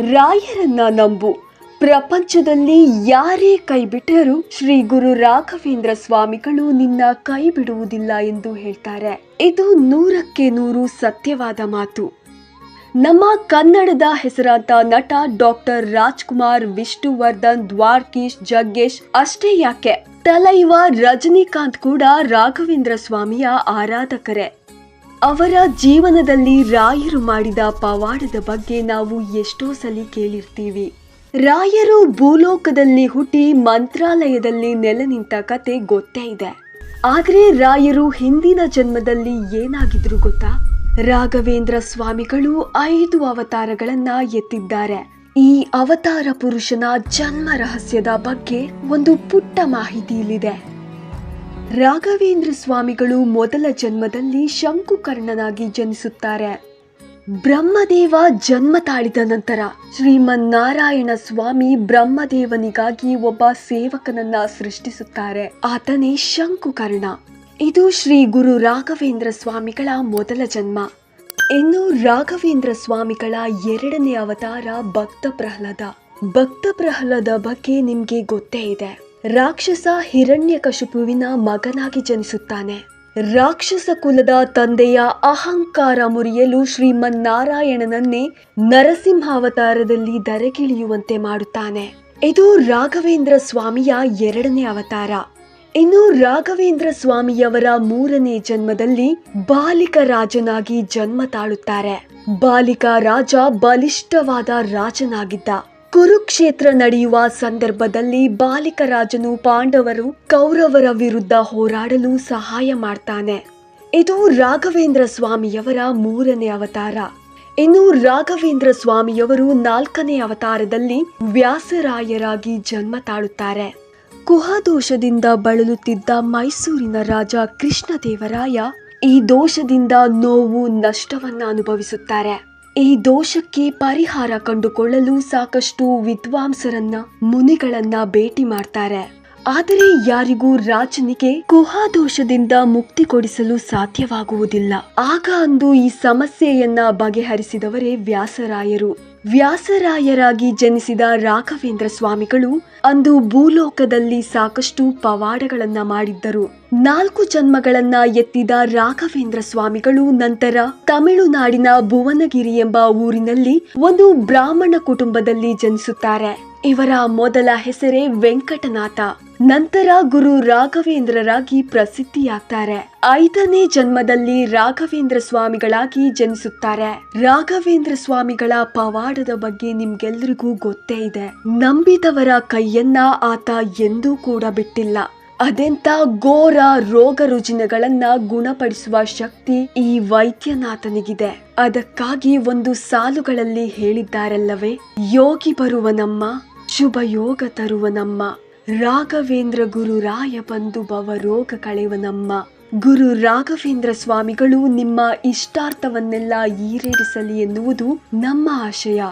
ರಾಯರನ್ನ ನಂಬು. ಪ್ರಪಂಚದಲ್ಲಿ ಯಾರೇ ಕೈಬಿಟ್ಟರೂ ಶ್ರೀ ಗುರು ರಾಘವೇಂದ್ರ ಸ್ವಾಮಿಗಳು ನಿನ್ನ ಕೈ ಬಿಡುವುದಿಲ್ಲ ಎಂದು ಹೇಳ್ತಾರೆ. ಇದು ನೂರಕ್ಕೆ ನೂರು ಸತ್ಯವಾದ ಮಾತು. ನಮ್ಮ ಕನ್ನಡದ ಹೆಸರಾಂತ ನಟ ಡಾಕ್ಟರ್ ರಾಜ್ಕುಮಾರ್ ವಿಷ್ಣುವರ್ಧನ್, ದ್ವಾರ್ಕೀಶ್, ಜಗ್ಗೇಶ್ ಅಷ್ಟೇ ಯಾಕೆ? ತಲೈವ ರಜನಿಕಾಂತ್ ಕೂಡ ರಾಘವೇಂದ್ರ ಸ್ವಾಮಿಯ ಆರಾಧಕರೇ. ಅವರ ಜೀವನದಲ್ಲಿ ರಾಯರು ಮಾಡಿದ ಪವಾಡದ ಬಗ್ಗೆ ನಾವು ಎಷ್ಟೋ ಸಲಿ ಕೇಳಿರ್ತೀವಿ. ರಾಯರು ಭೂಲೋಕದಲ್ಲಿ ಹುಟ್ಟಿ ಮಂತ್ರಾಲಯದಲ್ಲಿ ನೆಲೆ ನಿಂತ ಕತೆ ಗೊತ್ತೇ ಇದೆ. ಆದರೆ ರಾಯರು ಹಿಂದಿನ ಜನ್ಮದಲ್ಲಿ ಏನಾಗಿದ್ರು ಗೊತ್ತಾ? ರಾಘವೇಂದ್ರ ಸ್ವಾಮಿಗಳು ಐದು ಅವತಾರಗಳನ್ನ ಎತ್ತಿದ್ದಾರೆ. ಈ ಅವತಾರ ಪುರುಷನ ಜನ್ಮ ರಹಸ್ಯದ ಬಗ್ಗೆ ಒಂದು ಪುಟ್ಟ ಮಾಹಿತಿ ಇಲ್ಲಿದೆ ರಾಘವೇಂದ್ರ ಸ್ವಾಮಿಗಳು ಮೊದಲ ಜನ್ಮದಲ್ಲಿ ಶಂಕುಕರ್ಣನಾಗಿ ಜನಿಸುತ್ತಾರೆ. ಬ್ರಹ್ಮದೇವ ಜನ್ಮ ತಾಳಿದ ನಂತರ ಶ್ರೀಮನ್ನಾರಾಯಣ ಸ್ವಾಮಿ ಬ್ರಹ್ಮದೇವನಿಗಾಗಿ ಒಬ್ಬ ಸೇವಕನನ್ನ ಸೃಷ್ಟಿಸುತ್ತಾರೆ. ಆತನೇ ಶಂಕುಕರ್ಣ. ಇದು ಶ್ರೀ ಗುರು ರಾಘವೇಂದ್ರ ಸ್ವಾಮಿಗಳ ಮೊದಲ ಜನ್ಮ. ಇನ್ನು ರಾಘವೇಂದ್ರ ಸ್ವಾಮಿಗಳ ಎರಡನೇ ಅವತಾರ ಭಕ್ತ ಪ್ರಹ್ಲಾದ ಭಕ್ತ ಪ್ರಹ್ಲಾದ ಬಗ್ಗೆ ನಿಮಗೆ ಗೊತ್ತೇ ಇದೆ. ರಾಕ್ಷಸ ಹಿರಣ್ಯಕಶಿಪುವಿನ ಮಗನಾಗಿ ಜನಿಸುತ್ತಾನೆ. ರಾಕ್ಷಸ ಕುಲದ ತಂದೆಯ ಅಹಂಕಾರ ಮುರಿಯಲು ಶ್ರೀಮನ್ನಾರಾಯಣನನ್ನೇ ನರಸಿಂಹಾವತಾರದಲ್ಲಿ ದರೆಗಿಳಿಯುವಂತೆ ಮಾಡುತ್ತಾನೆ. ಇದು ರಾಘವೇಂದ್ರ ಸ್ವಾಮಿಯ ಎರಡನೇ ಅವತಾರ. ಇನ್ನು ರಾಘವೇಂದ್ರ ಸ್ವಾಮಿಯವರ ಮೂರನೇ ಜನ್ಮದಲ್ಲಿ ಬಾಲಿಕ ರಾಜನಾಗಿ ಜನ್ಮ ತಾಳುತ್ತಾರೆ. ಬಾಲಿಕ ರಾಜ ಬಲಿಷ್ಠವಾದ ರಾಜನಾಗಿದ್ದ. ಕುರುಕ್ಷೇತ್ರ ನಡೆಯುವ ಸಂದರ್ಭದಲ್ಲಿ ಬಾಲಿಕ ರಾಜನು ಪಾಂಡವರು ಕೌರವರ ವಿರುದ್ಧ ಹೋರಾಡಲು ಸಹಾಯ ಮಾಡ್ತಾನೆ. ಇದು ರಾಘವೇಂದ್ರ ಸ್ವಾಮಿಯವರ ಮೂರನೇ ಅವತಾರ. ಇನ್ನು ರಾಘವೇಂದ್ರ ಸ್ವಾಮಿಯವರು ನಾಲ್ಕನೇ ಅವತಾರದಲ್ಲಿ ವ್ಯಾಸರಾಯರಾಗಿ ಜನ್ಮ ತಾಳುತ್ತಾರೆ. ಕುಹದೋಷದಿಂದ ಬಳಲುತ್ತಿದ್ದ ಮೈಸೂರಿನ ರಾಜ ಕೃಷ್ಣದೇವರಾಯ ಈ ದೋಷದಿಂದ ನೋವು ನಷ್ಟವನ್ನ ಅನುಭವಿಸುತ್ತಾರೆ. ಈ ದೋಷಕ್ಕೆ ಪರಿಹಾರ ಕಂಡುಕೊಳ್ಳಲು ಸಾಕಷ್ಟು ವಿದ್ವಾಂಸರನ್ನ, ಮುನಿಗಳನ್ನ ಭೇಟಿ ಮಾಡ್ತಾರೆ. ಆದರೆ ಯಾರಿಗೂ ರಾಜನಿಗೆ ಕುಹಾದೋಷದಿಂದ ಮುಕ್ತಿ ಕೊಡಿಸಲು ಸಾಧ್ಯವಾಗುವುದಿಲ್ಲ. ಆಗ ಅಂದು ಈ ಸಮಸ್ಯೆಯನ್ನ ಬಗೆಹರಿಸಿದವರೇ ವ್ಯಾಸರಾಯರು. ವ್ಯಾಸರಾಯರಾಗಿ ಜನಿಸಿದ ರಾಘವೇಂದ್ರ ಸ್ವಾಮಿಗಳು ಅಂದು ಭೂಲೋಕದಲ್ಲಿ ಸಾಕಷ್ಟು ಪವಾಡಗಳನ್ನ ಮಾಡಿದ್ದರು. ನಾಲ್ಕು ಜನ್ಮಗಳನ್ನ ಎತ್ತಿದ ರಾಘವೇಂದ್ರ ಸ್ವಾಮಿಗಳು ನಂತರ ತಮಿಳುನಾಡಿನ ಭುವನಗಿರಿ ಎಂಬ ಊರಿನಲ್ಲಿ ಒಂದು ಬ್ರಾಹ್ಮಣ ಕುಟುಂಬದಲ್ಲಿ ಜನಿಸುತ್ತಾರೆ. ಇವರ ಮೊದಲ ಹೆಸರೇ ವೆಂಕಟನಾಥ. ನಂತರ ಗುರು ರಾಘವೇಂದ್ರರಾಗಿ ಪ್ರಸಿದ್ಧಿಯಾಗ್ತಾರೆ. ಐದನೇ ಜನ್ಮದಲ್ಲಿ ರಾಘವೇಂದ್ರ ಸ್ವಾಮಿಗಳಾಗಿ ಜನಿಸುತ್ತಾರೆ. ರಾಘವೇಂದ್ರ ಸ್ವಾಮಿಗಳ ಪವಾಡದ ಬಗ್ಗೆ ನಿಮ್ಗೆಲ್ರಿಗೂ ಗೊತ್ತೇ ಇದೆ. ನಂಬಿದವರ ಕೈಯನ್ನ ಆತ ಎಂದೂ ಕೂಡ ಬಿಟ್ಟಿಲ್ಲ. ಅದೆಂತ ಘೋರ ರೋಗ ರುಜಿನಗಳನ್ನ ಗುಣಪಡಿಸುವ ಶಕ್ತಿ ಈ ವೈದ್ಯನಾಥನಿಗಿದೆ. ಅದಕ್ಕಾಗಿ ಒಂದು ಸಾಲುಗಳಲ್ಲಿ ಹೇಳಿದ್ದಾರಲ್ಲವೇ? ಯೋಗಿ ಬರುವ ನಮ್ಮ ಶುಭ ಯೋಗ ತರುವ ನಮ್ಮ ರಾಘವೇಂದ್ರ ಗುರು ರಾಯ ಬಂದು ಭವ ರೋಗ ಕಳೆವ ನಮ್ಮ ಗುರು ರಾಘವೇಂದ್ರ ಸ್ವಾಮಿಗಳು ನಿಮ್ಮ ಇಷ್ಟಾರ್ಥವನ್ನೆಲ್ಲ ಈಡೇರಿಸಲಿ ಎನ್ನುವುದು ನಮ್ಮ ಆಶಯ.